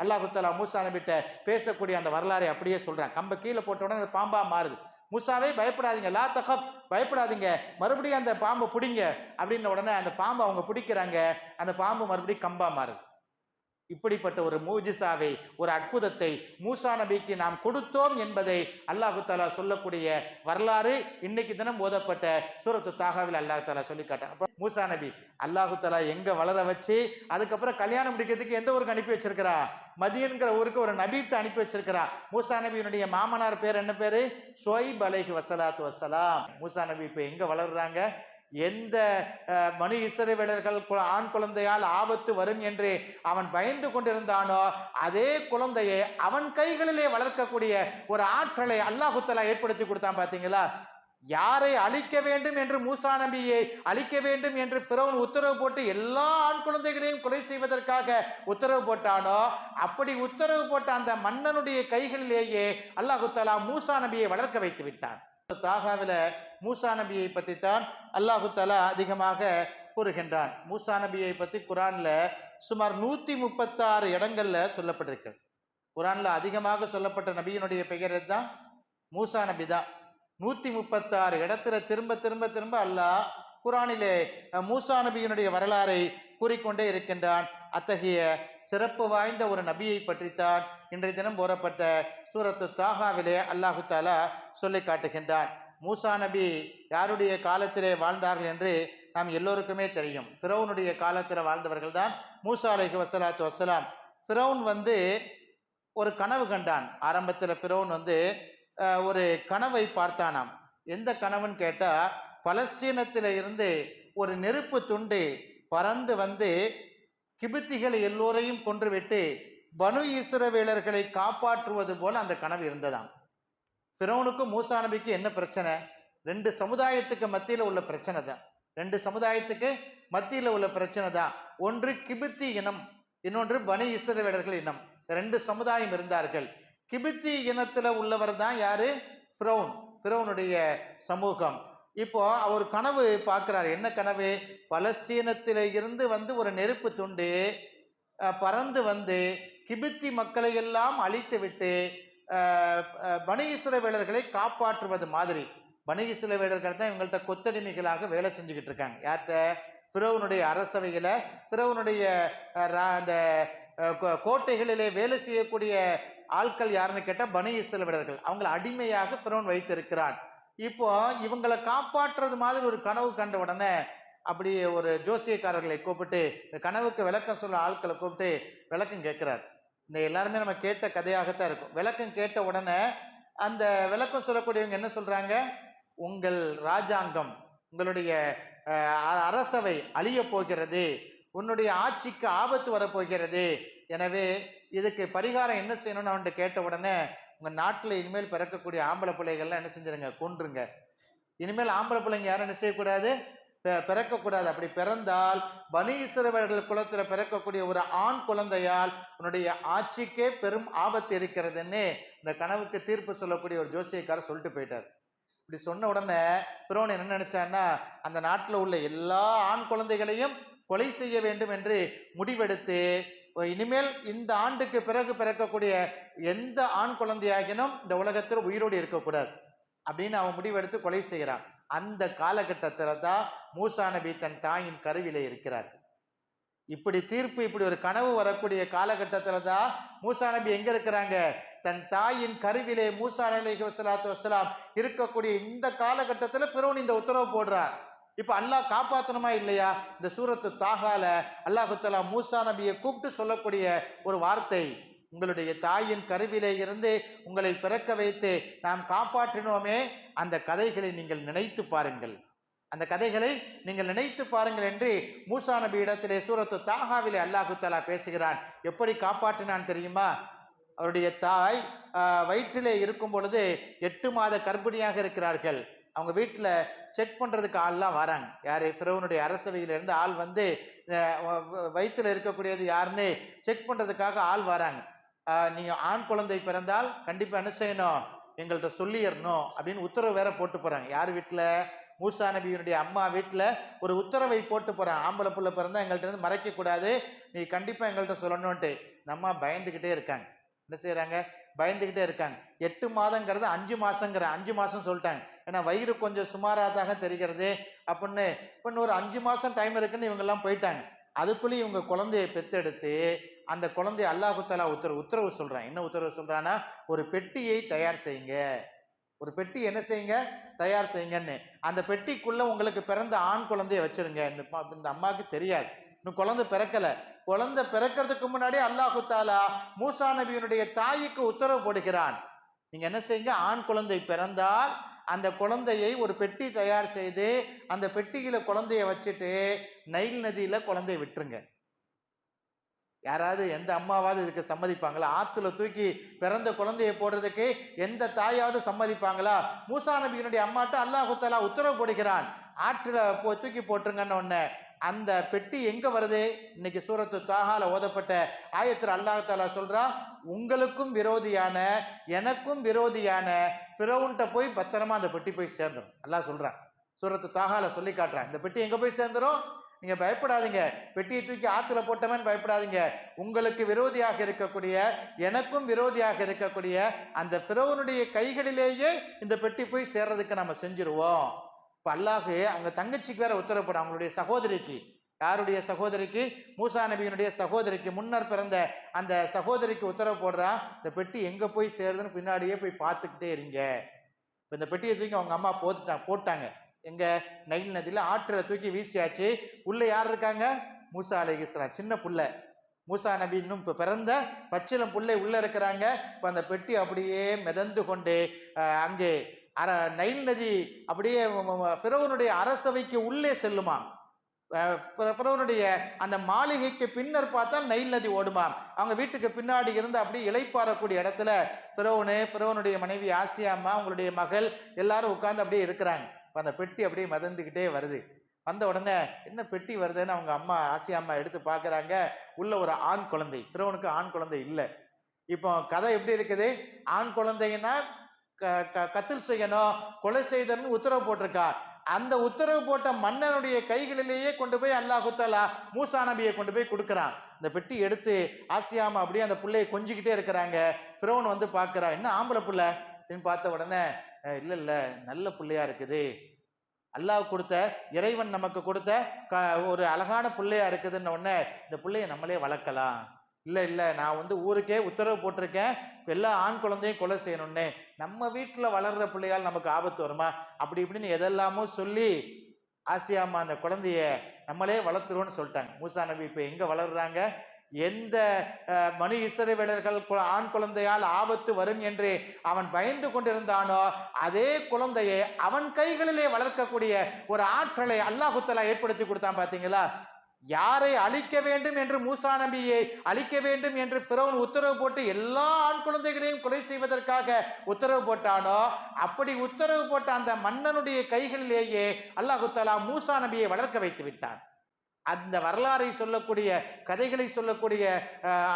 அல்லாஹுத்தலா மூசா நபிட்ட பேசக்கூடிய அந்த வரலாறை அப்படியே சொல்றேன். கம்ப கீழே போட்டோடனே அது பாம்பா மாறுது. மூசாவே பயப்படாதீங்க லா தகப் பயப்படாதீங்க மறுபடியும் அந்த பாம்பை பிடிங்க அப்படின்ன உடனே அந்த பாம்பை அவங்க பிடிக்கிறாங்க. அந்த பாம்பு மறுபடியும் கம்பா மாறுது. இப்படிப்பட்ட ஒரு மூஜிசாவை ஒரு அற்புதத்தை மூசா நபிக்கு நாம் கொடுத்தோம் என்பதை அல்லாஹு தாலா சொல்லக்கூடிய வரலாறு இன்னைக்கு தினம் ஓதப்பட்ட சூரத்து தாகாவில் அல்லாஹ் தாலா சொல்லி காட்டான் அப்புறம் மூசா நபி அல்லாஹு தாலா எங்க வளர வச்சு அதுக்கப்புறம் கல்யாணம் முடிக்கிறதுக்கு எந்த ஊருக்கு அனுப்பி வச்சிருக்கிறா? மதியன்கிற ஊருக்கு ஒரு நபிட்டு அனுப்பி வச்சிருக்கிறா. மூசா நபியினுடைய மாமனார் பேர் என்ன பேரு? ஷொய்ப் அலைஹி வசலாத்து வசலாம் மூசா நபி இப்ப எங்க வளர்றாங்க? எந்த மனு இசைவேலர்கள் ஆண் குழந்தையால் ஆபத்து வரும் என்று அவன் பயந்து கொண்டிருந்தானோ அதே குழந்தையை அவன் கைகளிலே வளர்க்கக்கூடிய ஒரு ஆற்றலை அல்லாஹுத்தலா ஏற்படுத்தி கொடுத்தான் பார்த்தீங்களா? யாரை அழிக்க வேண்டும் என்று மூசா நபியை அழிக்க வேண்டும் என்று பிறவன் உத்தரவு போட்டு எல்லா ஆண் குழந்தைகளையும் கொலை செய்வதற்காக உத்தரவு போட்டானோ அப்படி உத்தரவு போட்ட அந்த மன்னனுடைய கைகளிலேயே அல்லாஹுத்தலா மூசா நபியை வளர்க்க வைத்து விட்டான். தாகாவில மூசா நபியை பற்றி தான் அல்லாஹு தலா அதிகமாக கூறுகின்றான். மூசா நபியை பற்றி குரான்ல சுமார் நூத்தி முப்பத்தாறு இடங்கள்ல சொல்லப்பட்டிருக்கு. குரான்ல அதிகமாக சொல்லப்பட்ட நபியினுடைய பெயர் தான் மூசா நபி தான் நூத்தி முப்பத்தாறு இடத்துல திரும்ப திரும்ப திரும்ப அல்லாஹ் குரானிலே மூசா நபியினுடைய வரலாறை கூறிக்கொண்டே இருக்கின்றான். அத்தகைய சிறப்பு வாய்ந்த ஒரு நபியை பற்றித்தான் இன்றைய தினம் போறப்பட்ட சூரத்து தாகாவிலே அல்லாஹு தாலா சொல்லி காட்டுகின்றான். மூசா நபி யாருடைய காலத்திலே வாழ்ந்தார்கள் என்று நாம் எல்லோருக்குமே தெரியும். ஃபிரௌனுடைய காலத்தில் வாழ்ந்தவர்கள் தான் மூசா அலைஹி வசலாத்து வசலாம் ஃபிரௌன் வந்து ஒரு கனவு கண்டான். ஆரம்பத்தில் ஃபிரௌன் வந்து ஒரு கனவை பார்த்தானாம். எந்த கனவுன்னு கேட்டால் பலஸ்தீனத்தில் இருந்து ஒரு நெருப்பு துண்டு பறந்து வந்து கிபித்திகளை எல்லோரையும் கொன்றுவிட்டு பனு இஸ்ரவேலர்களை காப்பாற்றுவது போல அந்த கனவு இருந்ததாம். ஃபிரௌனுக்கும் மூசா நபிக்கும் என்ன பிரச்சனை? ரெண்டு சமுதாயத்துக்கு மத்தியில் உள்ள பிரச்சனை தான். ரெண்டு சமுதாயத்துக்கு மத்தியில் உள்ள பிரச்சனை தான். ஒன்று கிபித்தி இனம் இன்னொன்று பனு இஸ்ரவேலர்கள் இனம். ரெண்டு சமுதாயம் இருந்தார்கள். கிபித்தி இனத்தில் உள்ளவர் தான் யாரு? ஃபிரௌன். ஃப்ரௌனுடைய சமூகம். இப்போ அவர் கனவு பார்க்கிறார். என்ன கனவு? பலஸ்தீனத்தில இருந்து வந்து ஒரு நெருப்பு துண்டு பறந்து வந்து கிபித்தி மக்களை எல்லாம் அழித்து விட்டு அஹ், பனி காப்பாற்றுவது மாதிரி. பனி இஸ்ரவேலர்கள் தான் இவங்கள்ட்ட கொத்தடிமைகளாக வேலை செஞ்சுக்கிட்டு இருக்காங்க. யார்கிட்ட? ஃபிரோவனுடைய அரசவையில் ஃபிரோவனுடைய அந்த கோ- கோட்டைகளிலே வேலை செய்யக்கூடிய ஆட்கள் யாருன்னு கேட்டால் பனி இஸ்ரவேலர்கள். அவங்களை அடிமையாக ஃபிரோன் வைத்திருக்கிறான். இப்போ இவங்களை காப்பாற்றுறது மாதிரி ஒரு கனவு கண்ட உடனே அப்படி ஒரு ஜோசியக்காரர்களை கூப்பிட்டு இந்த கனவுக்கு விளக்கம் சொல்ல ஆட்களை கூப்பிட்டு விளக்கம் கேட்குறாரு. இந்த எல்லாருமே நம்ம கேட்ட கதையாகத்தான் இருக்கும். விளக்கம் கேட்ட உடனே அந்த விளக்கம் சொல்லக்கூடியவங்க என்ன சொல்கிறாங்க உங்கள் ராஜாங்கம் உங்களுடைய அ- அரசவை அழிய போகிறது உன்னுடைய ஆட்சிக்கு ஆபத்து வரப்போகிறது எனவே இதுக்கு பரிகாரம் என்ன செய்யணும்னு அவன்கிட்ட கேட்ட உடனே உங்கள் நாட்டில் இனிமேல் பிறக்கக்கூடிய ஆம்பளை பிள்ளைகள்லாம் என்ன செஞ்சிருங்க? கொன்றுங்க. இனிமேல் ஆம்பளை பிள்ளைங்க யாரும் என்ன செய்யக்கூடாது? பிறக்கக்கூடாது. அப்படி பிறந்தால் பனி இசுரவர்கள் குலத்தில் பிறக்கக்கூடிய ஒரு ஆண் குழந்தையால் உன்னுடைய ஆட்சிக்கே பெரும் ஆபத்து இருக்கிறதுன்னு இந்த கனவுக்கு தீர்ப்பு சொல்லக்கூடிய ஒரு ஜோசியக்காரர் சொல்லிட்டு போயிட்டார். இப்படி சொன்ன உடனே பிரோன் என்ன நினைச்சான்னா அந்த நாட்டில் உள்ள எல்லா ஆண் குழந்தைகளையும் கொலை செய்ய வேண்டும் என்று முடிவெடுத்து இனிமேல் இந்த ஆண்டுக்கு பிறகு பிறக்கக்கூடிய எந்த ஆண் குழந்தையாகினும் இந்த உலகத்தில் உயிரோடு இருக்கக்கூடாது அப்படின்னு அவன் முடிவெடுத்து கொலை செய்கிறான். அந்த காலகட்டத்தில் தான் மூசா நபி தன் தாயின் கருவிலே இருக்கிறார். இப்படி தீர்ப்பு இப்படி ஒரு கனவு வரக்கூடிய காலகட்டத்தில் தான் மூசா நபி எங்கே இருக்கிறாங்க? தன் தாயின் கருவிலே மூசா நலி வசலாத்து வசலாம் இருக்கக்கூடிய இந்த காலகட்டத்தில் பிறவன் இந்த உத்தரவு போடுறான் இப்போ அல்லாஹ் காப்பாற்றணுமா இல்லையா? இந்த சூரத்து தாகால அல்லாஹுத்தலா மூசா நபியை கூப்பிட்டு சொல்லக்கூடிய ஒரு வார்த்தை உங்களுடைய தாயின் கருவிலே இருந்து உங்களை பிறக்க வைத்து நாம் காப்பாற்றினோமே அந்த கதைகளை நீங்கள் நினைத்து பாருங்கள். அந்த கதைகளை நீங்கள் நினைத்து பாருங்கள் என்று மூசா நபி இடத்திலே சூரத்து தாகாவிலே அல்லாஹு தஆலா பேசுகிறான். எப்படி காப்பாற்றினான் தெரியுமா? அவருடைய தாய் வயிற்றிலே இருக்கும் பொழுது எட்டு மாத கர்ப்பிணியாக இருக்கிறார்கள். அவங்க வீட்டில் செக் பண்ணுறதுக்கு ஆள்லாம் வராங்க. யார்? ஃபிரௌனுடைய அரசவையில இருந்து ஆள் வந்து வயிற்றில் வ- இருக்கக்கூடியது யாருன்னு செக் பண்ணுறதுக்காக ஆள் வராங்க. நீங்கள் ஆண் குழந்தை பிறந்தால் கண்டிப்பாக என்ன செய்யணும்? எங்கள்கிட்ட சொல்லிடணும் அப்படின்னு உத்தரவு வேற போட்டு போகிறாங்க யார் வீட்டில் மூசா நபியினுடைய அம்மா வீட்டில் ஒரு உத்தரவை போட்டு போகிறேன் ஆம்பளை புள்ள பிறந்தால் எங்கள்கிட்ட இருந்து மறைக்கக்கூடாது. நீ கண்டிப்பாக எங்கள்கிட்ட சொல்லணும்ட்டு நம்ம பயந்துக்கிட்டே இருக்காங்க. என்ன செய்கிறாங்க பயந்துகிட்டே இருக்காங்க. எட்டு மாதங்கிறது அஞ்சு மாதங்கிற அஞ்சு மாதம் சொல்லிட்டாங்க. ஏன்னா வயிறு கொஞ்சம் சுமாராதாக தெரிகிறது. அப்படின்னு இப்போ ஒரு அஞ்சு மாதம் டைம் இருக்குன்னு இவங்கெல்லாம் போயிட்டாங்க. அதுக்குள்ளேயும் இவங்க குழந்தையை பெத்தெடுத்து அந்த குழந்தைய அல்லாஹு தாலா உத்தரவு உத்தரவு சொல்கிறான் என்ன உத்தரவு சொல்கிறான்னா ஒரு பெட்டியை தயார் செய்யுங்க. ஒரு பெட்டி என்ன செய்யுங்க? தயார் செய்யுங்கன்னு. அந்த பெட்டிக்குள்ளே உங்களுக்கு பிறந்த ஆண் குழந்தைய வச்சிருங்க. இந்த இந்த அம்மாவுக்கு தெரியாது. இன்னும் குழந்தை பிறக்கல. குழந்தை பிறக்கிறதுக்கு முன்னாடி அல்லாஹு தாலா மூசா நபியினுடைய தாய்க்கு உத்தரவு போடுகிறான். நீங்க என்ன செய்யுங்க? ஆண் குழந்தை பிறந்தால் அந்த குழந்தையை ஒரு பெட்டி தயார் செய்து அந்த பெட்டியில குழந்தைய வச்சுட்டு நைல் நதியில குழந்தைய விட்டுருங்க. யாராவது எந்த அம்மாவாவது இதுக்கு சம்மதிப்பாங்களா? ஆத்துல தூக்கி பிறந்த குழந்தையை போடுறதுக்கு எந்த தாயாவது சம்மதிப்பாங்களா? மூசா நபியினுடைய அம்மாட்ட அல்லாஹு உத்தரவு போடுகிறான். ஆற்றுல போ தூக்கி போட்டுருங்கன்னு ஒன்று அந்த பெட்டி எங்க வருது? இன்னைக்கு சூரத்து தாகால ஓதப்பட்ட ஆயத்தில் அல்லாஹ் தாலா சொல்றா உங்களுக்கும் விரோதியான எனக்கும் விரோதியான ஃபிரௌன்ட்ட போய் பத்திரமா அந்த பெட்டி போய் சேர்ந்துடும் அல்லாஹ் சொல்றான் சூரத்து தாகால சொல்லி காட்டுறான் இந்த பெட்டி எங்க போய் சேர்ந்துரும்? நீங்க பயப்படாதீங்க. பெட்டியை தூக்கி ஆத்துல போட்டவன் பயப்படாதீங்க. உங்களுக்கு விரோதியாக இருக்கக்கூடிய எனக்கும் விரோதியாக இருக்கக்கூடிய அந்த ஃபிரௌனுடைய கைகளிலேயே இந்த பெட்டி போய் சேர்றதுக்கு நம்ம செஞ்சிருவோம். இப்போ அல்லாஹ் அவங்க தங்கச்சிக்கு வேற உத்தரவு போடுறான் அவங்களுடைய சகோதரிக்கு. யாருடைய சகோதரிக்கு? மூசா நபியினுடைய சகோதரிக்கு. முன்னர் பிறந்த அந்த சகோதரிக்கு உத்தரவு போடுறான் இந்த பெட்டி எங்கே போய் சேருதுன்னு பின்னாடியே போய் பார்த்துக்கிட்டே இருங்க. இப்போ இந்த பெட்டியை தூக்கி அவங்க அம்மா போட்டுட்டாங்க போட்டாங்க. எங்கள் நைல் நதியில் ஆற்றில் தூக்கி வீசியாச்சு. உள்ளே யார் இருக்காங்க? மூசா அலைகிஸ்லாம் சின்ன புள்ள. மூசா நபி இன்னும் இப்போ பிறந்த பச்சிலம் பிள்ளை உள்ளே இருக்கிறாங்க. இப்போ அந்த பெட்டி அப்படியே மிதந்து கொண்டு அங்கே அர நைல் நதி அப்படியே ஃபிரௌனுடைய அரசவைக்கு உள்ளே செல்லுமாம் அஹ், ஃபிரௌனுடைய அந்த மாளிகைக்கு பின்னர் பார்த்தா நைல் நதி ஓடுமாம் அவங்க வீட்டுக்கு பின்னாடி இருந்து அப்படியே இளைப்பாறக்கூடிய இடத்துல ஃபிரௌனு ஃபிரௌனுடைய மனைவி ஆசியா அம்மா அவங்களுடைய மகள் எல்லாரும் உட்கார்ந்து அப்படியே இருக்கிறாங்க. இப்போ அந்த பெட்டி அப்படியே மதந்துக்கிட்டே வருது. வந்த உடனே என்ன பெட்டி வருதுன்னு அவங்க அம்மா ஆசியா அம்மா எடுத்து பார்க்குறாங்க. உள்ள ஒரு ஆண் குழந்தை. ஃபிரௌனுக்கு ஆண் குழந்தை இல்லை. இப்போ கதை எப்படி இருக்குது? ஆண் குழந்தைன்னா கத்தில் செய்யணும் கொலை செய்தன்னு உத்தரவு போட்டிருக்கா. அந்த உத்தரவு போட்ட மன்னனுடைய கைகளிலேயே கொண்டு போய் அல்லாஹு தாலா மூசா நபியை கொண்டு போய் கொடுக்குறான். இந்த பெட்டி எடுத்து ஆசியாம அப்படியே அந்த பிள்ளையை கொஞ்சிக்கிட்டே இருக்கிறாங்க. ஃபிரோன் வந்து பார்க்குறா என்ன ஆம்பளை பிள்ளை? அப்படின்னு பார்த்த உடனே இல்லை இல்லை நல்ல பிள்ளையா இருக்குது. அல்லாஹ் கொடுத்த இறைவன் நமக்கு கொடுத்த க- ஒரு அழகான பிள்ளையா இருக்குதுன்ன உடனே இந்த பிள்ளைய நம்மளே வளர்க்கலாம். இல்லை இல்லை நான் வந்து ஊருக்கே உத்தரவு போட்டிருக்கேன். எல்லா ஆண் குழந்தையும் கொலை செய்யணும்னு. நம்ம வீட்டில் வளர்கிற பிள்ளையால் நமக்கு ஆபத்து வருமா? அப்படி இப்படின்னு எதெல்லாமோ சொல்லி ஆசியாமா அந்த குழந்தைய நம்மளே வளர்த்துருவோன்னு சொல்லிட்டாங்க. மூசா நபி இப்போ எங்கே வளர்றாங்க? எந்த அஹ், மனு இஸ்ரவேலர்கள் கு- ஆண் குழந்தையால் ஆபத்து வரும் என்று அவன் பயந்து கொண்டிருந்தானோ அதே குழந்தையை அவன் கைகளிலே வளர்க்கக்கூடிய ஒரு ஆற்றலை அல்லாஹுத்தலா ஏற்படுத்தி கொடுத்தான் பார்த்தீங்களா யாரை அழிக்க வேண்டும் என்று மூசா நபியை அழிக்க வேண்டும் என்று பிறவன் உத்தரவு போட்டு எல்லா ஆண் குழந்தைகளையும் கொலை செய்வதற்காக உத்தரவு போட்டானோ அப்படி உத்தரவு போட்ட அந்த மன்னனுடைய கைகளிலேயே அல்லாஹு மூசா நபியை வளர்க்க வைத்து விட்டான். அந்த வரலாறை சொல்லக்கூடிய கதைகளை சொல்லக்கூடிய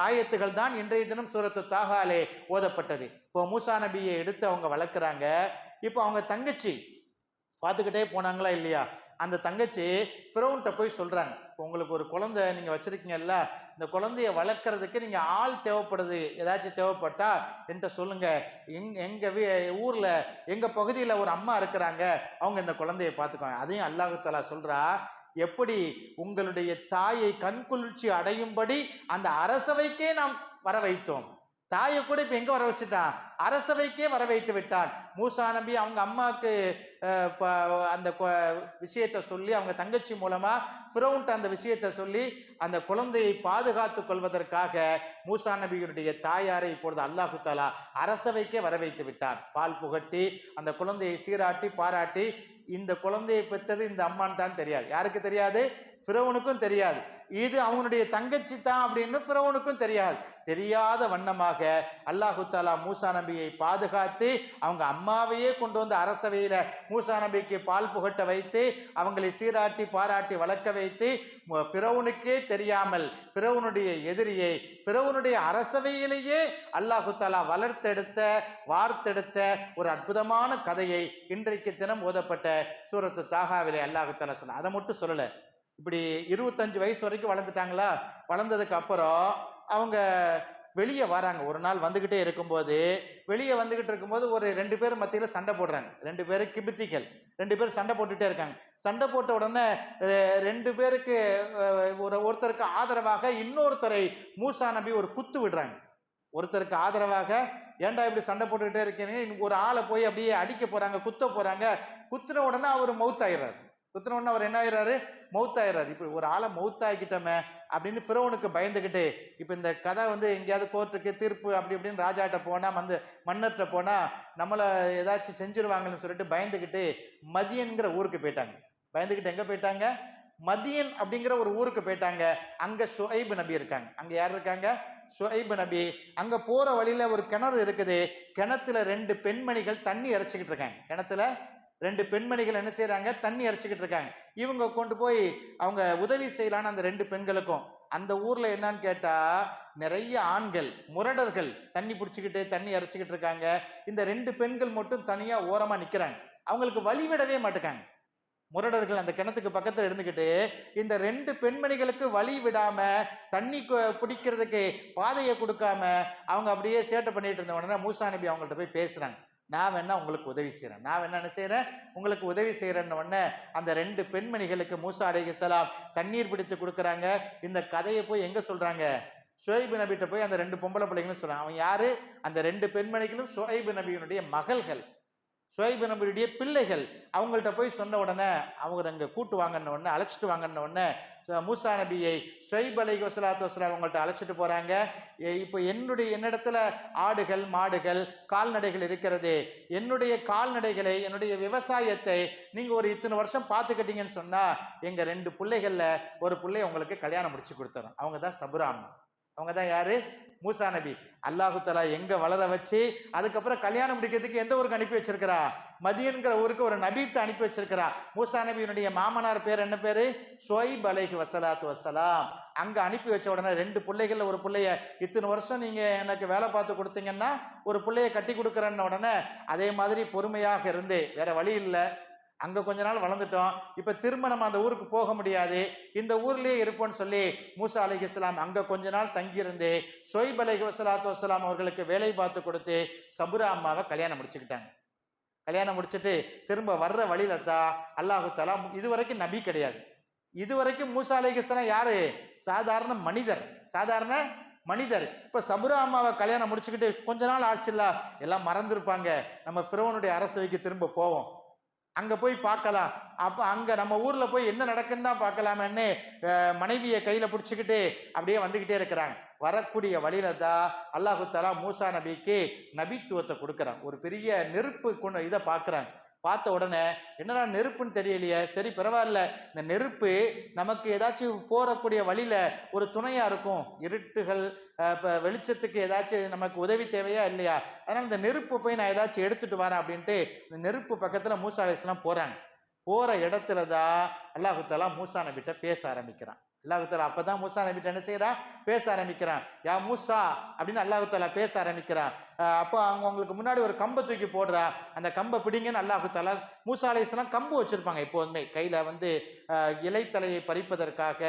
ஆயத்துகள் தான் இன்றைய தினம் சூரத்து தாகாலே ஓதப்பட்டது. இப்போ மூசா நபியை எடுத்து அவங்க வளர்க்குறாங்க. இப்போ அவங்க தங்கச்சி பார்த்துக்கிட்டே போனாங்களா இல்லையா? அந்த தங்கச்சி ஃபிரௌன்ட்ட போய் சொல்கிறாங்க இப்போ உங்களுக்கு ஒரு குழந்தை நீங்கள் வச்சுருக்கீங்கல்ல இந்த குழந்தைய வளர்க்கறதுக்கு நீங்கள் ஆள் தேவைப்படுது ஏதாச்சும் தேவைப்பட்டா என்கிட்ட சொல்லுங்கள் எங் எங்கள் வீ ஊரில் எங்கள் பகுதியில் ஒரு அம்மா இருக்கிறாங்க அவங்க இந்த குழந்தைய பார்த்துக்குவாங்க. அதையும் அல்லாஹு சொல்கிறா எப்படி உங்களுடைய தாயை கண்குளிர்ச்சி அடையும்படி அந்த அரசவைக்கே நாம் வர வைத்தோம் தாயை கூட இப்போ எங்கே வர வச்சுட்டான் அரசவைக்கே வர வைத்து விட்டான். மூசா நபி அவங்க அம்மாவுக்கு அந்த விஷயத்தை விஷயத்த சொல்லி அவங்க தங்கச்சி மூலமா ஃபிரௌன்ட்ட அந்த விஷயத்த சொல்லி அந்த குழந்தையை பாதுகாத்துக் கொள்வதற்காக மூசா நபியினுடைய தாயாரை இப்பொழுது அல்லாஹு தாலா அரசவைக்கே வர வைத்து விட்டான். பால் புகட்டி அந்த குழந்தையை சீராட்டி பாராட்டி இந்த குழந்தையை பெற்றது இந்த அம்மான்னு தான் தெரியாது. யாருக்கு தெரியாது? ஃபிரௌனுக்கும் தெரியாது. இது அவனுடைய தங்கச்சி தான் அப்படின்னு ஃபிரௌனுக்கும் தெரியாது. தெரியாத வண்ணமாக அல்லாஹு தாலா மூசா நபியை பாதுகாத்து அவங்க அம்மாவையே கொண்டு வந்து அரசவையில் மூசா நபிக்கு பால் புகட்ட வைத்து அவங்களை சீராட்டி பாராட்டி வளர்க்க வைத்து மு- ஃபிரௌனுக்கே தெரியாமல் ஃபிரௌனுடைய எதிரியை ஃபிரௌனுடைய அரசவையிலேயே அல்லாஹு தாலா வளர்த்தெடுத்த வார்த்தெடுத்த ஒரு அற்புதமான கதையை இன்றைக்கு தினம் ஓதப்பட்ட சூரத்து தாகாவிலே அல்லாஹு தாலா சொன்ன அதை மட்டும் சொல்லலை. இப்படி இருபத்தஞ்சு வயசு வரைக்கும் வளர்ந்துட்டாங்களா? வளர்ந்ததுக்கு அப்புறம் அவங்க வெளியே வராங்க. ஒரு நாள் வந்துக்கிட்டே இருக்கும்போது வெளியே வந்துக்கிட்டு இருக்கும்போது ஒரு ரெண்டு பேர் மத்தியில் சண்டை போடுறாங்க. ரெண்டு பேரும் கிபித்திகள். ரெண்டு பேரும் சண்டை போட்டுகிட்டே இருக்காங்க. சண்டை போட்ட உடனே ரெண்டு பேருக்கு ஒரு ஒருத்தருக்கு ஆதரவாக இன்னொருத்தரை மூசா நம்பி ஒரு குத்து விடுறாங்க. ஒருத்தருக்கு ஆதரவாக ஏன்டா இப்படி சண்டை போட்டுக்கிட்டே இருக்கீங்க? ஒரு ஆளை போய் அப்படியே அடிக்க போகிறாங்க குத்த போகிறாங்க குத்துன உடனே அவர் மவுத்தாயிடுறாரு குத்துன உடனே அவர் என்ன ஆயிடுறாரு மௌத்தாயிறார். இப்போ ஒரு ஆளை மௌத்தாக்கிட்டோமே அப்படின்னு ஃபிரோனுக்கு பயந்துக்கிட்டு இப்போ இந்த கதை வந்து எங்கேயாவது கோர்ட்டுக்கு தீர்ப்பு அப்படி இப்படின்னு ராஜாட்ட போனால் வந்து மன்னர்கிட்ட போனால் நம்மளை ஏதாச்சும் செஞ்சுருவாங்கன்னு சொல்லிட்டு பயந்துக்கிட்டு மதியன்கிற ஊருக்கு போயிட்டாங்க. பயந்துக்கிட்டு எங்கே போயிட்டாங்க? மதியன் அப்படிங்கிற ஒரு ஊருக்கு போயிட்டாங்க. அங்க சுஹைப் நபி இருக்காங்க. அங்க யார் இருக்காங்க? சுஹைப் நபி. அங்க போற வழியில ஒரு கிணறு இருக்குது. கிணத்துல ரெண்டு பெண்மணிகள் தண்ணி இறைச்சிக்கிட்டு இருக்காங்க. கிணத்துல ரெண்டு பெண்மணிகள் என்ன செய்கிறாங்க தண்ணி அரைச்சிக்கிட்டு இருக்காங்க. இவங்க கொண்டு போய் அவங்க உதவி செய்யலான்னு அந்த ரெண்டு பெண்களுக்கும். அந்த ஊர்ல என்னன்னு கேட்டா நிறைய ஆண்கள் முரடர்கள் தண்ணி பிடிச்சிக்கிட்டு தண்ணி அரைச்சிக்கிட்டு இருக்காங்க. இந்த ரெண்டு பெண்கள் மட்டும் தனியா ஓரமா நிக்கிறாங்க. அவங்களுக்கு வழி விடவே முரடர்கள் அந்த கிணத்துக்கு பக்கத்தில் இருந்துக்கிட்டு இந்த ரெண்டு பெண்மணிகளுக்கு வழி விடாம தண்ணி கு- பிடிக்கிறதுக்கு பாதையை கொடுக்காம அவங்க அப்படியே சேட்டை பண்ணிட்டு இருந்த உடனே மூசா நபி அவங்கள்ட்ட போய் பேசுறாங்க. நான் வேணா உங்களுக்கு உதவி செய்கிறேன் நான் வேணா என்ன செய்கிறேன் உங்களுக்கு உதவி செய்கிறேன்னு உடனே அந்த ரெண்டு பெண்மணிகளுக்கு மூசா அலைஹிஸ்ஸலாம் தண்ணீர் பிடித்து கொடுக்குறாங்க. இந்த கதையை போய் எங்கே சொல்கிறாங்க ஷுவைப் நபிகிட்ட போய் அந்த ரெண்டு பொம்பளை பிள்ளைங்களும் சொல்கிறாங்க அவன் யாரு? அந்த ரெண்டு பெண்மணிகளும் ஷுவைப் நபியினுடைய மகள்கள். ஷுவைப் நபியுடைய பிள்ளைகள். அவங்கள்ட்ட போய் சொன்ன உடனே அவங்க அங்கே கூட்டு வாங்கன்ன உடனே அழைச்சிட்டு வாங்கன்ன உடனே மூசா நபியை ஷுவைப் அலை வசலாத்து வசலாம் அவங்கள்ட்ட அழைச்சிட்டு போறாங்க. இப்போ என்னுடைய என்னிடத்துல ஆடுகள் மாடுகள் கால்நடைகள் இருக்கிறது என்னுடைய கால்நடைகளை என்னுடைய விவசாயத்தை நீங்கள் ஒரு இத்தனை வருஷம் பார்த்துக்கிட்டீங்கன்னு சொன்னால் எங்கள் ரெண்டு பிள்ளைகளில் ஒரு பிள்ளை உங்களுக்கு கல்யாணம் முடிச்சு கொடுத்துறோம் அவங்க தான் சபுராம் அவங்க தான் யாரு? மூசா நபி. அல்லாஹு தலா எங்க வளர வச்சு அதுக்கப்புறம் கல்யாணம் முடிக்கிறதுக்கு எந்த ஊருக்கு அனுப்பி வச்சிருக்கிறா? மதியன்கிற ஊருக்கு ஒரு நபிட்டு அனுப்பி வச்சிருக்கிறா. மூசா நபியினுடைய மாமனார் பேர் என்ன பேரு? சொய்ப் அலைஹி வசலாத்து வசலாம் அங்க அனுப்பி வச்ச உடனே ரெண்டு பிள்ளைகள்ல ஒரு பிள்ளைய இத்தனை வருஷம் நீங்க எனக்கு வேலை பார்த்து கொடுத்தீங்கன்னா ஒரு பிள்ளைய கட்டி கொடுக்குறேன்ன உடனே அதே மாதிரி பொறுமையாக இருந்து. வேற வழி இல்லை. அங்க கொஞ்ச நாள் வளர்ந்துட்டோம். இப்ப திரும்ப நம்ம அந்த ஊருக்கு போக முடியாது. இந்த ஊர்லயே இருப்போம்னு சொல்லி மூசா அலைஹி இஸ்லாம் அங்க கொஞ்ச நாள் தங்கியிருந்து சொய்ப் அலைஹி வசலாத்து வசலாம் அவர்களுக்கு வேலை பார்த்து கொடுத்து சபுரா அம்மாவை கல்யாணம் முடிச்சுக்கிட்டாங்க. கல்யாணம் முடிச்சிட்டு திரும்ப வர்ற வழியில தான் அல்லாஹு தலா இது வரைக்கும் நபி கிடையாது. இது வரைக்கும் மூசா அலைகிஸ்லாம் யாரு? சாதாரண மனிதர். சாதாரண மனிதர். இப்போ சபுரா அம்மாவை கல்யாணம் முடிச்சுக்கிட்டு கொஞ்ச நாள் ஆச்சுல்ல எல்லாம் மறந்துருப்பாங்க. நம்ம பிறவனுடைய அரசவைக்கு திரும்ப போவோம். அங்க போய் பார்க்கலாம். அப்ப அங்க நம்ம ஊர்ல போய் என்ன நடக்குன்னு தான் பார்க்கலாமேன்னு மனைவியை கையில பிடிச்சிக்கிட்டு அப்படியே வந்துகிட்டே இருக்கிறாங்க. வரக்கூடிய வழியில தான் அல்லாஹு தலா மூசா நபிக்கு நபித்துவத்தை கொடுக்குறான். ஒரு பெரிய நெருப்பு கொண்டு இதை பார்க்குறாங்க. பார்த்த உடனே என்னடா நெருப்புன்னு தெரியலையே? சரி பரவாயில்ல. இந்த நெருப்பு நமக்கு ஏதாச்சும் போகக்கூடிய வழியில் ஒரு துணையாக இருக்கும். இருட்டுகள் இப்போ வெளிச்சத்துக்கு ஏதாச்சும் நமக்கு உதவி தேவையா இல்லையா? அதனால் இந்த நெருப்பு போய் நான் ஏதாச்சும் எடுத்துட்டு வரேன் அப்படின்ட்டு இந்த நெருப்பு பக்கத்தில் மூசா அலிஸ்லாம் போகிற இடத்துல தான் அல்லாஹு தாலா மூசா நபிட்ட பேச ஆரம்பிக்கிறான். அல்லாஹுத்தாலா அப்போ அப்பதான் மூசா நபிட்ட என்ன செய்யறான் பேச ஆரம்பிக்கிறான். யா மூசா அப்படின்னு அல்லாஹுத்தாலா பேச ஆரம்பிக்கிறான். அப்போ அவங்க உங்களுக்கு முன்னாடி ஒரு கம்பை தூக்கி போடுறா. அந்த கம்பை பிடிங்கன்னு அல்லாஹுத்தாலா மூசா அலையெல்லாம் கம்பு வச்சிருப்பாங்க எப்போதுமே. கையில வந்து இலைத்தலையை பறிப்பதற்காக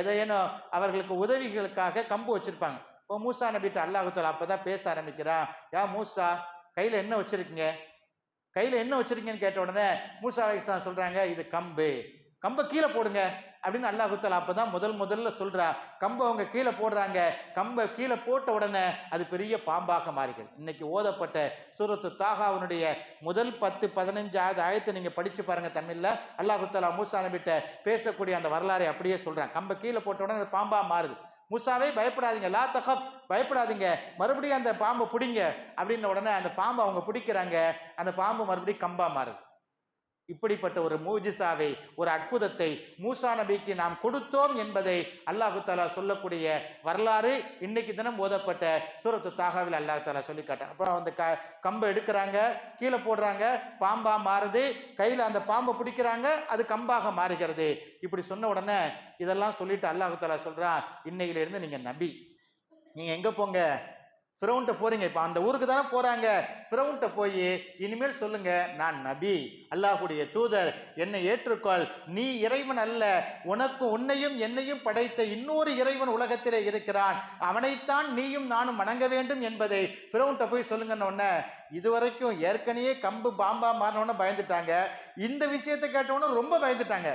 எதையேனும் அவர்களுக்கு உதவிகளுக்காக கம்பு வச்சிருப்பாங்க. இப்போ மூசா நபிட்ட அல்லாஹுத்தாலா அப்போ அப்பதான் பேச ஆரம்பிக்கிறான். யா மூசா கையில என்ன வச்சிருக்கீங்க? கையில என்ன வச்சிருக்கீங்கன்னு கேட்ட உடனே மூசா அலிஸ்லாம் சொல்றாங்க இது கம்பு. கம்பை கீழே போடுங்க. அப்படின்னு அல்லாஹுத்தாலா அப்போ தான் முதல் முதல்ல சொல்கிறா கம்பை அவங்க கீழே போடுறாங்க. கம்பை கீழே போட்ட உடனே அது பெரிய பாம்பாக மாறிகள் இன்னைக்கு ஓதப்பட்ட சூரத்து தாகாவினுடைய முதல் பத்து பதினஞ்சாவது ஆயத்தை நீங்கள் படித்து பாருங்கள் தமிழில். அல்லாஹுத்தாலா மூசா நபிட்ட பேசக்கூடிய அந்த வரலாறை அப்படியே சொல்கிறான் கம்பை கீழே போட்ட உடனே அது பாம்பாக மாறுது. மூசாவே பயப்படாதீங்க. லா தகப் பயப்படாதீங்க. மறுபடியும் அந்த பாம்பை பிடிங்க. அப்படின்ன உடனே அந்த பாம்பை அவங்க பிடிக்கிறாங்க. அந்த பாம்பு மறுபடியும் கம்பா மாறுது. இப்படிப்பட்ட ஒரு மூஜிசாவை ஒரு அற்புதத்தை மூசா நபிக்கு நாம் கொடுத்தோம் என்பதை அல்லாஹு தாலா சொல்லக்கூடிய வரலாறு இன்னைக்கு தினம் ஓதப்பட்ட சூரத்து தாகாவில் அல்லாஹ் தாலா சொல்லி காட்டான் அப்புறம் அந்த க கம்பை எடுக்கிறாங்க கீழே போடுறாங்க பாம்பா மாறுது கையில் அந்த பாம்பை பிடிக்கிறாங்க அது கம்பாக மாறுகிறது. இப்படி சொன்ன உடனே இதெல்லாம் சொல்லிட்டு அல்லாஹு தாலா சொல்கிறான் இன்னையிலிருந்து நீங்கள் நபி. நீங்கள் எங்கே போங்க? ஃபிரௌன்ட்ட போறீங்க. இப்போ அந்த ஊருக்கு தானே போறாங்க. ஃபிரௌன்ட்ட போய் இனிமேல் சொல்லுங்க நான் நபி அல்லாஹ்வுடைய தூதர் என்னை ஏற்றுக்கொள். நீ இறைவன் அல்ல. உனக்கு உன்னையும் என்னையும் படைத்த இன்னொரு இறைவன் உலகத்திலே இருக்கிறான். அவனைத்தான் நீயும் நானும் வணங்க வேண்டும் என்பதை ஃபிரௌன்ட்ட போய் சொல்லுங்கன்னு ஒன்ன இதுவரைக்கும் ஏற்கனவே கம்பு பாம்பா மாறினோன்னு பயந்துட்டாங்க. இந்த விஷயத்தை கேட்டவொன்னே ரொம்ப பயந்துட்டாங்க.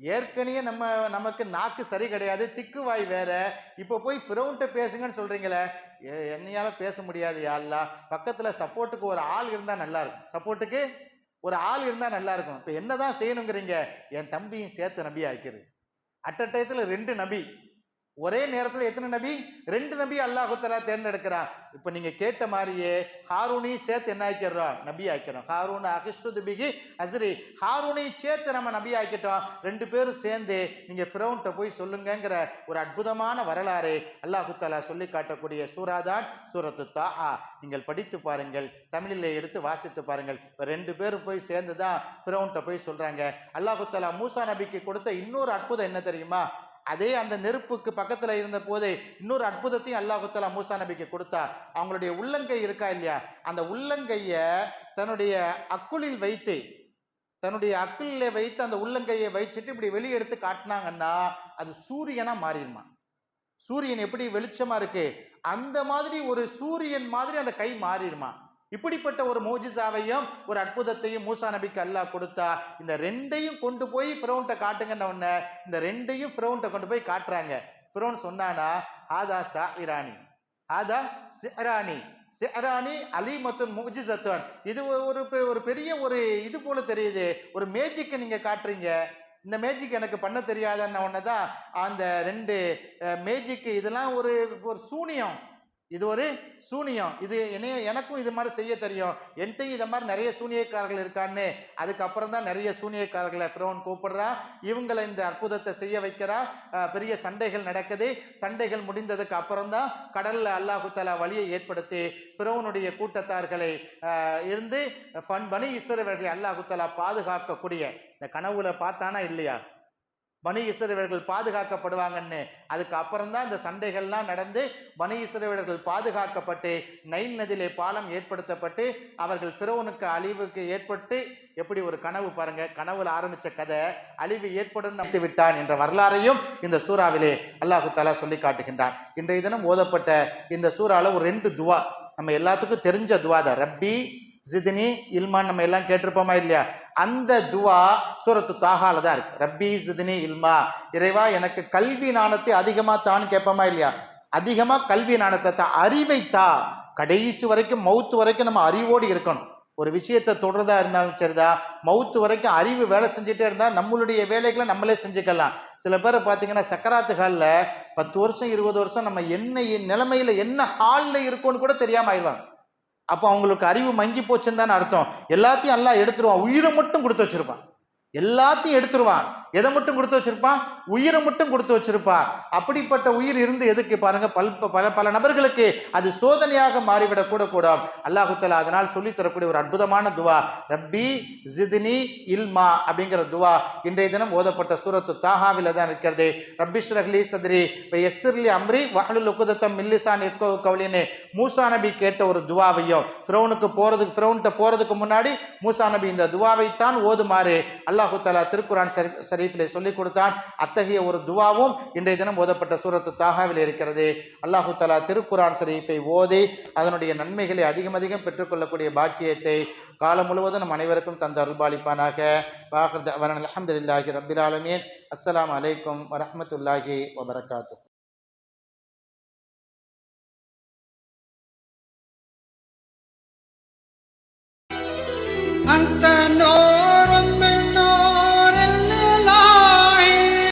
ஏற்கனவே நம்ம நமக்கு நாக்கு சரி கிடையாது திக்கு வாய் வேற. இப்போ போய் ஃபிரௌன்ட்ட பேசுங்கன்னு சொல்கிறீங்களே ஏ, என்னையால பேச முடியாது யாழ்லா பக்கத்தில் சப்போர்ட்டுக்கு ஒரு ஆள் இருந்தால் நல்லாயிருக்கும் சப்போர்ட்டுக்கு ஒரு ஆள் இருந்தால் நல்லாயிருக்கும் இப்போ இப்போ என்னதான் செய்யணுங்கிறீங்க? என் தம்பியும் சேர்த்து நபி ஆக்கிரு. அட் அ டயத்தில் ரெண்டு நபி. ஒரே நேரத்தில் எத்தனை நபி? ரெண்டு நபி அல்லாஹு தேர்ந்தெடுக்கிறான். இப்போ நீங்கள் கேட்ட மாதிரியே ஹாரூனையும் சேர்த்து என்ன ஆக்கிடுறோம் நபி ஆக்கிறோம் ஹாரூன் அகிஷ்டு துபிகி அசரி ஹாரூனையும் சேர்த்து நம்ம நபி ஆக்கிட்டோம். ரெண்டு பேரும் சேர்ந்து நீங்கள் ஃபிரௌன்ட்ட போய் சொல்லுங்கங்கிற ஒரு அற்புதமான வரலாறு அல்லாஹுத்தலா சொல்லி காட்டக்கூடிய சூராதான் சூரத்து தாஹா. நீங்கள் படித்து பாருங்கள் தமிழில் எடுத்து வாசித்து பாருங்கள். இப்போ ரெண்டு பேரும் போய் சேர்ந்து தான் ஃபிரௌன்ட்ட போய் சொல்கிறாங்க அல்லாஹுத்தாலா மூசா நபிக்கு கொடுத்த இன்னொரு அற்புதம் என்ன தெரியுமா? அதே அந்த நெருப்புக்கு பக்கத்தில் இருந்த போதே இன்னொரு அற்புதத்தையும் அல்லாஹுத்தலா மூசா நபிக்கு கொடுத்தா. அவங்களுடைய உள்ளங்கை இருக்கா இல்லையா? அந்த உள்ளங்கையை தன்னுடைய அக்குளில் வைத்து தன்னுடைய அக்குளில் வைத்து அந்த உள்ளங்கையை வச்சுட்டு இப்படி வெளியே எடுத்து காட்டினாங்கன்னா அது சூரியனாக மாறிடுமா? சூரியன் எப்படி வெளிச்சமாக இருக்கு? அந்த மாதிரி ஒரு சூரியன் மாதிரி அந்த கை மாறிடுமா? இப்படிப்பட்ட ஒரு மோஜிசாவையும் ஒரு அற்புதத்தையும் மூசா நபிக்கு அல்லாஹ் கொடுத்தா இந்த ரெண்டையும் கொண்டு போய் ஃபிரௌன்ட்ட காட்டுங்கன்ன உடனே இந்த ரெண்டையும் ஃபிரௌன்ட்ட கொண்டு போய் காட்டுறாங்க. ஃபிரௌன் சொன்னானா ஆதா சா இரானி ஆதா சிரானி சிரானி அலிமத்துன் முஜிசத்துன் இது ஒரு பெ- ஒரு பெரிய ஒரு இது போல தெரியுது. ஒரு மேஜிக்கை நீங்கள் காட்டுறீங்க. இந்த மேஜிக் எனக்கு பண்ண தெரியாதன்ன உடனே தான் அந்த ரெண்டு மேஜிக்கு இதெல்லாம் ஒரு ஒரு சூனியம். இது ஒரு சூனியம். இது என்னைய எனக்கும் இது மாதிரி செய்ய தெரியும். என்கிட்டையும் இதை மாதிரி நிறைய சூனியக்காரர்கள் இருக்கான்னு. அதுக்கப்புறம் தான் நிறைய சூனியக்காரர்களை ஃபிரோன் கூப்பிடுறா. இவங்களை இந்த அற்புதத்தை செய்ய வைக்கிறா. பெரிய சண்டைகள் நடக்குது. சண்டைகள் முடிந்ததுக்கு அப்புறம் தான் கடலில் அல்லாஹு தலா வழியை ஏற்படுத்தி ஃபிரோனுடைய கூட்டத்தார்களை இருந்து ஃபன் பனி இஸ்ரவேலர்களை அல்லாஹு தலா பாதுகாக்கக்கூடிய. இந்த கனவுல பார்த்தானா இல்லையா? பனி இசைவர்கள் பாதுகாக்கப்படுவாங்கன்னு. அதுக்கு அப்புறம்தான் இந்த சண்டைகள்லாம் நடந்து பனி இசைவர்கள் பாதுகாக்கப்பட்டு நைல் நதியிலே பாலம் ஏற்படுத்தப்பட்டு அவர்கள் ஃபிரோனுக்கு அழிவுக்கு ஏற்பட்டு எப்படி ஒரு கனவு பாருங்க கனவுல ஆரம்பிச்ச கதை அழிவு ஏற்படும் நடத்தி விட்டான் என்ற வரலாறையும் இந்த சூறாவிலே அல்லாஹு தஆலா சொல்லி காட்டுகின்றான். இன்றைய தினம் ஓதப்பட்ட இந்த சூறாவில் ஒரு ரெண்டு துவா. நம்ம எல்லாத்துக்கும் தெரிஞ்ச துவா ரப்பி ஜிதினி இல்மான் நம்ம எல்லாம் கேட்டிருப்போமா இல்லையா? அந்த துவா சூரத்து தாகால தான் இருக்கு. ரப்பி ஜிதினி இல்மா இறைவா எனக்கு கல்வி நாணத்தை அதிகமாக தான் கேட்போமா இல்லையா? அதிகமாக கல்வி நாணத்தை தா அறிவை தா. கடைசி வரைக்கும் மவுத்து வரைக்கும் நம்ம அறிவோடு இருக்கணும். ஒரு விஷயத்தை தொடர்றதா இருந்தாலும் சரிதான் மவுத்து வரைக்கும் அறிவு வேலை செஞ்சுட்டே இருந்தால் நம்மளுடைய வேலைகளை நம்மளே செஞ்சுக்கலாம். சில பேர் பார்த்தீங்கன்னா சக்கராத்து ஹாலில் பத்து வருஷம் இருபது வருஷம் நம்ம என்ன நிலைமையில் என்ன ஹாலில் இருக்கோன்னு கூட தெரியாமல் ஆயிடுவாங்க. அப்போ அவங்களுக்கு அறிவு மங்கி போச்சுன்னு தானே அர்த்தம். எல்லாத்தையும் எல்லாம் எடுத்துருவான். உயிரை மட்டும் கொடுத்து வச்சிருப்பான். எல்லாத்தையும் எடுத்துருவான். எதை மட்டும் கொடுத்து வச்சிருப்பான் உயிரை மட்டும் கொடுத்து வச்சிருப்பான் அப்படிப்பட்ட உயிர் இருந்து எதுக்கு? பாருங்க பல் பல பல நபர்களுக்கு அது சோதனையாக மாறிவிடக் கூட கூடும் அல்லாஹு அதனால் சொல்லி தரக்கூடிய ஒரு அற்புதமான துவா. ரப்பி ஜிதினி இல்மா அப்படிங்கிற துவா இன்றைய தினம் ஓதப்பட்ட சூரத்து தாஹாவில தான் இருக்கிறது. ரப்பி ஷ்ரஹ்லி சத்ரி எஸ்ஸர்லி அம்ரி வஹலுல் உக்குதத்தம் மில்லிசான் இஃப்கோ கவுலின்னு மூசா நபி கேட்ட ஒரு துவாவையும் ஃபிரௌனுக்கு போகிறதுக்கு ஃபிரௌன்ட்ட போகிறதுக்கு முன்னாடி மூசா நபி இந்த துவாவைத்தான் ஓதுமாறு அல்லாஹு தலா திருக்குரான் சரி ஷரீஃபிலே சொல்லிக் கொடுத்தான் அத்தகைய ஒரு துவாவும் இன்றைய தினம் ஓதப்பட்ட சூரத்து தாகாவில் இருக்கிறது அல்லாஹு தஆலா திருக்குரான் ஷரீஃபை ஓதி அதனுடைய நன்மைகளை அதிகம் அதிகம் பெற்றுக்கொள்ளக்கூடிய பாக்கியத்தை காலம் முழுவதும் நம் அனைவருக்கும் தந்த அருள்பாலிப்பானாக வாஹர் தவன் அலமதுல்லாஹி ரபில் ஆலமீன் அஸ்ஸலாமு அலைக்கும் வரஹ்மத்துல்லாஹி வபரகாத்து أنت نور